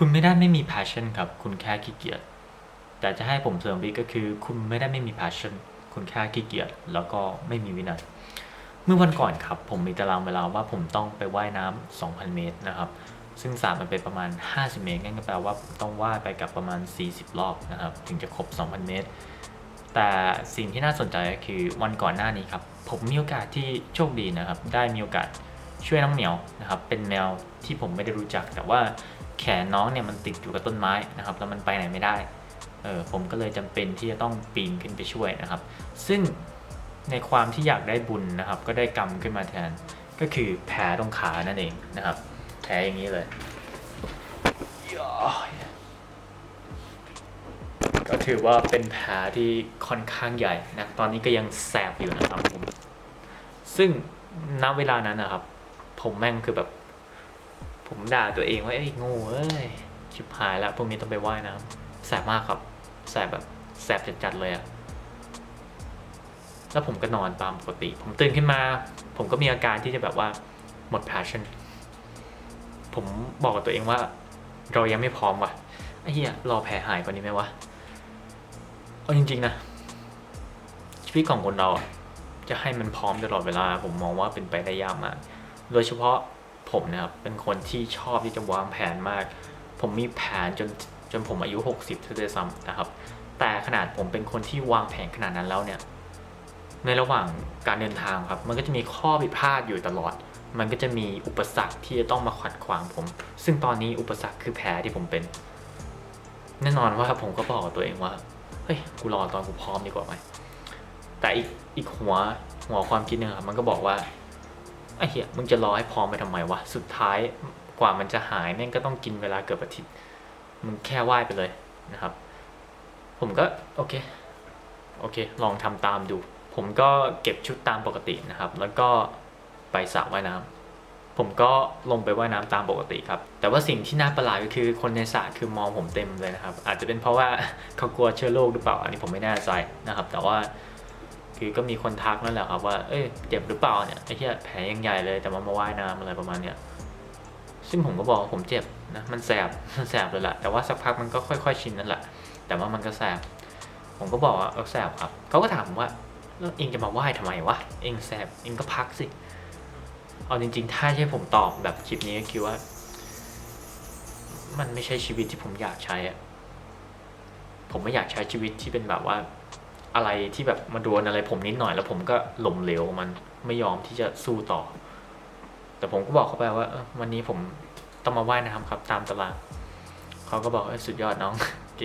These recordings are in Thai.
คุณไม่ได้ไม่มี passion ครับ คุณแค่ขี้เกียจ แต่จะให้ผมเสริมอีกก็คือ คุณไม่ได้ไม่มี passion คุณแค่ขี้เกียจ แล้วก็ไม่มีวินัย เมื่อวันก่อนครับ ผมมีตารางเวลาว่าผมต้องไปว่ายน้ำ2,000 เมตรนะครับ ซึ่งสระมันเป็นประมาณ 50 เมตรนั่นก็แปลว่าผมต้องว่ายไปกับประมาณ 40 รอบนะครับ ถึงจะครบ 2,000 เมตร แต่สิ่งที่น่าสนใจก็คือวันก่อนหน้านี้ครับ ผมมีโอกาสที่โชคดีนะครับ ได้มีโอกาสช่วยน้องเหมียวนะครับ เป็นแมวที่ผมไม่ได้รู้จัก แต่ว่า แขนน้องเนี่ยมันติดอยู่กับต้นไม้นะครับแล้วมันไปไหนไม่ได้เออผมก็เลยจำเป็นที่จะต้องปีนขึ้นไปช่วยนะครับ ซึ่งในความที่อยากได้บุญนะครับ ก็ได้กรรมขึ้นมาแทน ก็คือแผลตรงขานั่นเองนะครับ แผลอย่างนี้เลยย่อยก็ถือว่าเป็นแผลที่ค่อนข้างใหญ่นะตอนนี้ก็ยังแสบอยู่นะครับผมซึ่งณเวลานั้นนะครับ ผมแม่งคือแบบ ผมด่าตัวเองว่าเอ้โง่เอ้ยชิบหายแล้วพวกนี้ต้องไปว่ายน้ำแสบมากครับแสบแบบแสบจัดๆเลยอะแล้วผมก็นอนตามปกติ ผมตื่นขึ้นมา ผมก็มีอาการที่จะแบบว่าหมด passion ผมบอกกับตัวเองว่า เรายังไม่พร้อมว่ะไอ้เหี้ยรอแผลหายกว่านี้ไหมวะเอาจริง ๆ นะ ชีวิตของคนเราจะให้มันพร้อมตลอดเวลา ผมมองว่าเป็นไปได้ยากมาก โดยเฉพาะ ผมนะครับเป็นคนที่ชอบที่จะวางแผนมาก ผมมีแผนจนจนผมอายุ 60ซะด้วยซ้ำนะครับ แต่ขนาดผมเป็นคนที่วางแผนขนาดนั้นแล้วเนี่ย ในระหว่างการเดินทางครับ มันก็จะมีข้อผิดพลาดอยู่ตลอด มันก็จะมีอุปสรรคที่จะต้องมาขัดขวางผม ซึ่งตอนนี้อุปสรรคคือแผลที่ผมเป็น แน่นอนว่าผมก็บอกกับตัวเองว่า เฮ้ย กูรอตอนกูพร้อมดีกว่าไหม แต่อีกอีกหัวหัวความคิดหนึ่งครับ มันก็บอกว่า ไอ้เหี้ยมึงจะรอให้พร้อมไปทำไมวะ สุดท้ายกว่ามันจะหายแม่งก็ต้องกินเวลาเกือบอาทิตย์ มึงแค่ไหว้ไปเลยนะครับ ผมก็โอเค โอเค ลองทำตามดู ผมก็เก็บชุดตามปกตินะครับ แล้วก็ไปสระว่ายน้ำผมก็ลงไปว่ายน้ำตามปกติครับ แต่ว่าสิ่งที่น่าประหลาดก็คือคนในสระคือมองผมเต็มเลยนะครับ อาจจะเป็นเพราะว่าเขากลัวเชื้อโรคหรือเปล่า อันนี้ผมไม่แน่ใจนะครับ แต่ว่า คือก็มีคนทักนั่นแหละครับว่าเอ้ยเจ็บหรือเปล่าเนี่ยไอ้เหี้ยแผลยังใหญ่เลยแต่ว่ามาว่ายน้ำอะไรประมาณเนี้ยซึ่งผมก็บอกผมเจ็บนะมันแสบมันแสบเลยแหละแต่ว่าสักพักมันก็ค่อย ๆ ชินนั่นแหละ แต่ว่ามันก็แสบผมก็บอกว่าเออแสบครับเขาก็ถามผมว่าแล้วเองจะมาไหว้ทำไมวะเองแสบเองก็พักสิเอาจริง ๆ ถ้าใช่ผมตอบแบบคลิปนี้ก็คือว่า มันไม่ใช่ชีวิตที่ผมอยากใช้อะผมไม่อยากใช้ชีวิตที่เป็นแบบว่า อะไรที่แบบมาโดนอะไรผมนิดหน่อย แล้วผมก็หลมเหลวมันไม่ยอมที่จะสู้ต่อ แต่ผมก็บอกเขาไปว่าวันนี้ผมต้องมาว่ายน้ำครับ ตามตารางเขาก็บอกสุดยอดน้องก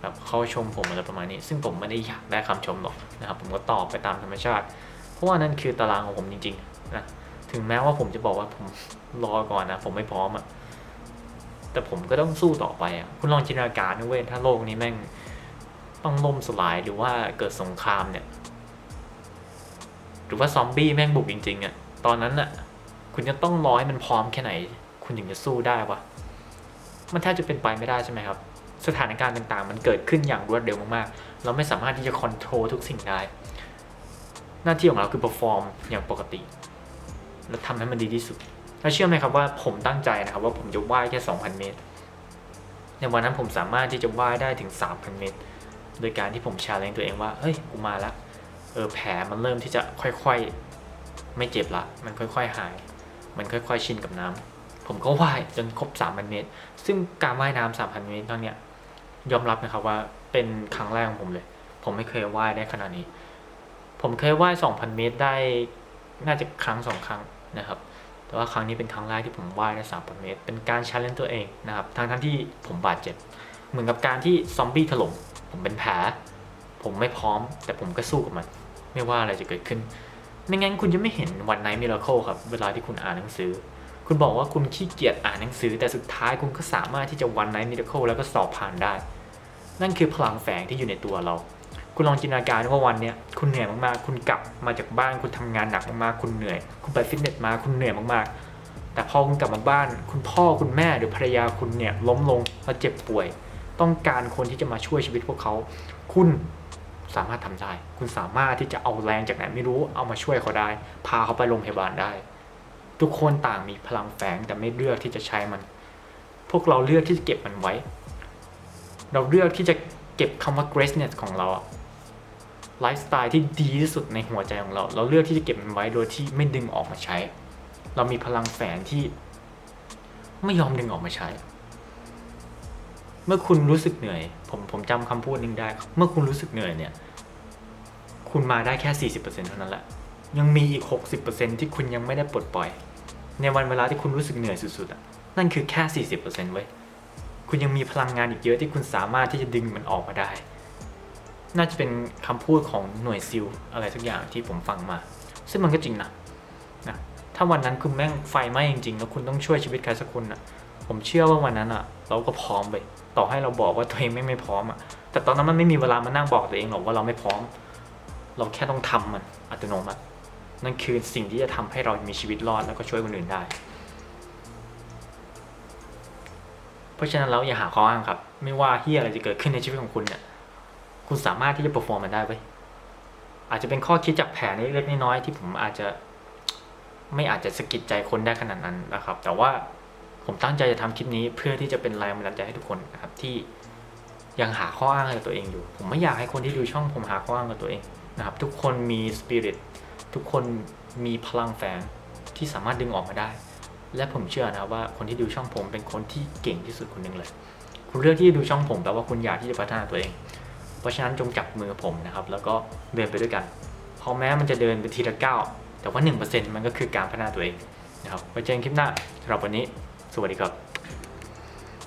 แบบเขาชมผมอะไรประมาณนี้ ซึ่งผมไม่ได้อยากได้คำชมหรอกนะครับ ผมก็ตอบไปตามธรรมชาติ เพราะว่านั่นคือตารางของผมจริงๆนะถึงแม้ว่าผมจะบอกว่าผมรอก่อนนะ ผมไม่พร้อมอะแต่ผมก็ต้องสู้ต่อไปอะคุณลองจินตนาการนะเว้ยถ้าโลกนี้แม่ง ต้องล่มสลายหรือว่าเกิดสงครามเนี่ย หรือว่าซอมบี้แม่งบุกจริงๆอะ่ะตอนนั้นน่ะ คุณจะต้องรอให้มันพร้อมแค่ไหน คุณถึงจะสู้ได้วะมันแทบจะเป็นไปไม่ได้ใช่ไหมครับ สถานการณ์ต่างๆ มันเกิดขึ้นอย่างรวดเร็วมากๆ เราไม่สามารถที่จะคอนโทรลทุกสิ่งได้ หน้าที่ของเราคือ perform อย่างปกติ และทำให้มันดีที่สุดแล้วเชื่อไหมครับว่าผมตั้งใจนะครับว่าผมจะว่ายแค่ 2,000 เมตร ในวันนั้นผมสามารถที่จะว่ายได้ถึง 3,000 เมตร โดยการที่ผมชาเลนตัวเองว่าเฮ้ยกูมาละเออแผลมันเริ่มที่จะค่อยๆ ไม่เจ็บละ มันค่อยๆหาย มันค่อยๆ ชินกับน้ำผมก็ว่ายจนครบ 3,000 เมตร ซึ่งการว่ายน้ำ3,000 เมตรครั้งเนี้ยยอมรับนะครับว่าเป็นครั้งแรกของผมเลย ผมไม่เคยว่ายได้ขนาดนี้ ผมเคยว่าย 2,000 เมตรได้น่าจะครั้งสองครั้งนะครับ แต่ว่าครั้งนี้เป็นครั้งแรกที่ผมว่ายได้3,000 เมตร เป็นการชาเลนตัวเองนะครับทั้งทั้งที่ผมบาดเจ็บ เหมือนกับการที่ซอมบี้ถล่ม ผมเป็นแผลผมไม่พร้อม แต่ผมก็สู้กับมัน ไม่ว่าอะไรจะเกิดขึ้น ไม่งั้นคุณจะไม่เห็นวันไนมิราเคิลครับ เวลาที่คุณอ่านหนังสือ คุณบอกว่าคุณขี้เกียจอ่านหนังสือ แต่สุดท้ายคุณก็สามารถที่จะวันไนมิราเคิลแล้วก็สอบผ่านได้ นั่นคือพลังแฝงที่อยู่ในตัวเรา คุณลองจินตนาการว่าวันเนี้ยคุณเหนื่อยมากๆ คุณกลับมาจากบ้านคุณทำงานหนักมากๆ คุณเหนื่อย คุณไปฟิตเนสมาคุณเหนื่อยมากๆ แต่พอคุณกลับมาบ้าน คุณพ่อคุณแม่หรือภรรยาคุณเนี่ยล้มลงแล้วเจ็บป่วย ต้องการคนที่จะมาช่วยชีวิตพวกเขา คุณสามารถทำได้ คุณสามารถที่จะเอาแรงจากไหนไม่รู้เอามาช่วยเขาได้ พาเขาไปโรงพยาบาลได้ ทุกคนต่างมีพลังแฝงแต่ไม่เลือกที่จะใช้มัน พวกเราเลือกที่จะเก็บมันไว้ เราเลือกที่จะเก็บคำว่า greatness ของเราอะไลฟ์สไตล์ที่ดีที่สุดในหัวใจของเรา เราเลือกที่จะเก็บมันไว้โดยที่ไม่ดึงออกมาใช้ เรามีพลังแฝงที่ไม่ยอมดึงออกมาใช้ เมื่อคุณรู้สึกเหนื่อย ผมผมจำคำพูดนึงได้ เมื่อคุณรู้สึกเหนื่อยเนี่ย คุณมาได้แค่ 40%เท่านั้นแหละ ยังมีอีก 60%ที่คุณยังไม่ได้ปลดปล่อย ในวันเวลาที่คุณรู้สึกเหนื่อยสุดๆอะ นั่นคือแค่ 40%เว้ย คุณยังมีพลังงานอีกเยอะที่คุณสามารถที่จะดึงมันออกมาได้ น่าจะเป็นคำพูดของหน่วยซิลอะไรทุกอย่างที่ผมฟังมา ซึ่งมันก็จริงนะนะ ถ้าวันนั้นคุณแม่งไฟไหม้จริงๆ แล้วคุณต้องช่วยชีวิตใครสักคนอะ ผมเชื่อว่าวันนั้นอะเราก็พร้อมไป ต่อให้เราบอกว่าตัวเองไม่ไม่พร้อมอะแต่ตอนนั้นมันไม่มีเวลามานั่งบอกตัวเองหรอกว่าเราไม่พร้อม เราแค่ต้องทำมันอัตโนมัติ นั่นคือสิ่งที่จะทำให้เรามีชีวิตรอดแล้วก็ช่วยคนอื่นได้ เพราะฉะนั้นแล้วอย่าหาข้ออ้างครับ ไม่ว่าที่อะไรจะเกิดขึ้นในชีวิตของคุณเนี่ยคุณสามารถที่จะเปอร์ฟอร์มมันได้เว้ยอาจจะเป็นข้อคิดจากแผนเล็กๆน้อยๆที่ผมอาจจะไม่อาจจะสะกิดใจคนได้ขนาดนั้นนะครับ แต่ว่า ผมตั้งใจจะทำคลิปนี้เพื่อที่จะเป็นแรงบันดาลใจให้ทุกคนนะครับที่ยังหาข้ออ้างกับตัวเองอยู่ ผมไม่อยากให้คนที่ดูช่องผมหาข้ออ้างกับตัวเองนะครับ ทุกคนมีสปิริตทุกคนมีพลังแฝงที่สามารถดึงออกมาได้ และผมเชื่อนะว่าคนที่ดูช่องผมเป็นคนที่เก่งที่สุดคนหนึ่งเลย คุณเลือกที่จะดูช่องผมแปลว่าคุณอยากที่จะพัฒนาตัวเอง เพราะฉะนั้นจงจับมือผมนะครับ แล้วก็เดินไปด้วยกันเพราะแม้มันจะเดินไปทีละก้าวแต่ว่า 1%มันก็คือการพัฒนาตัวเองนะครับไว้เจอกันคลิปหน้าสำหรับวันนี้ สวัสดีครับ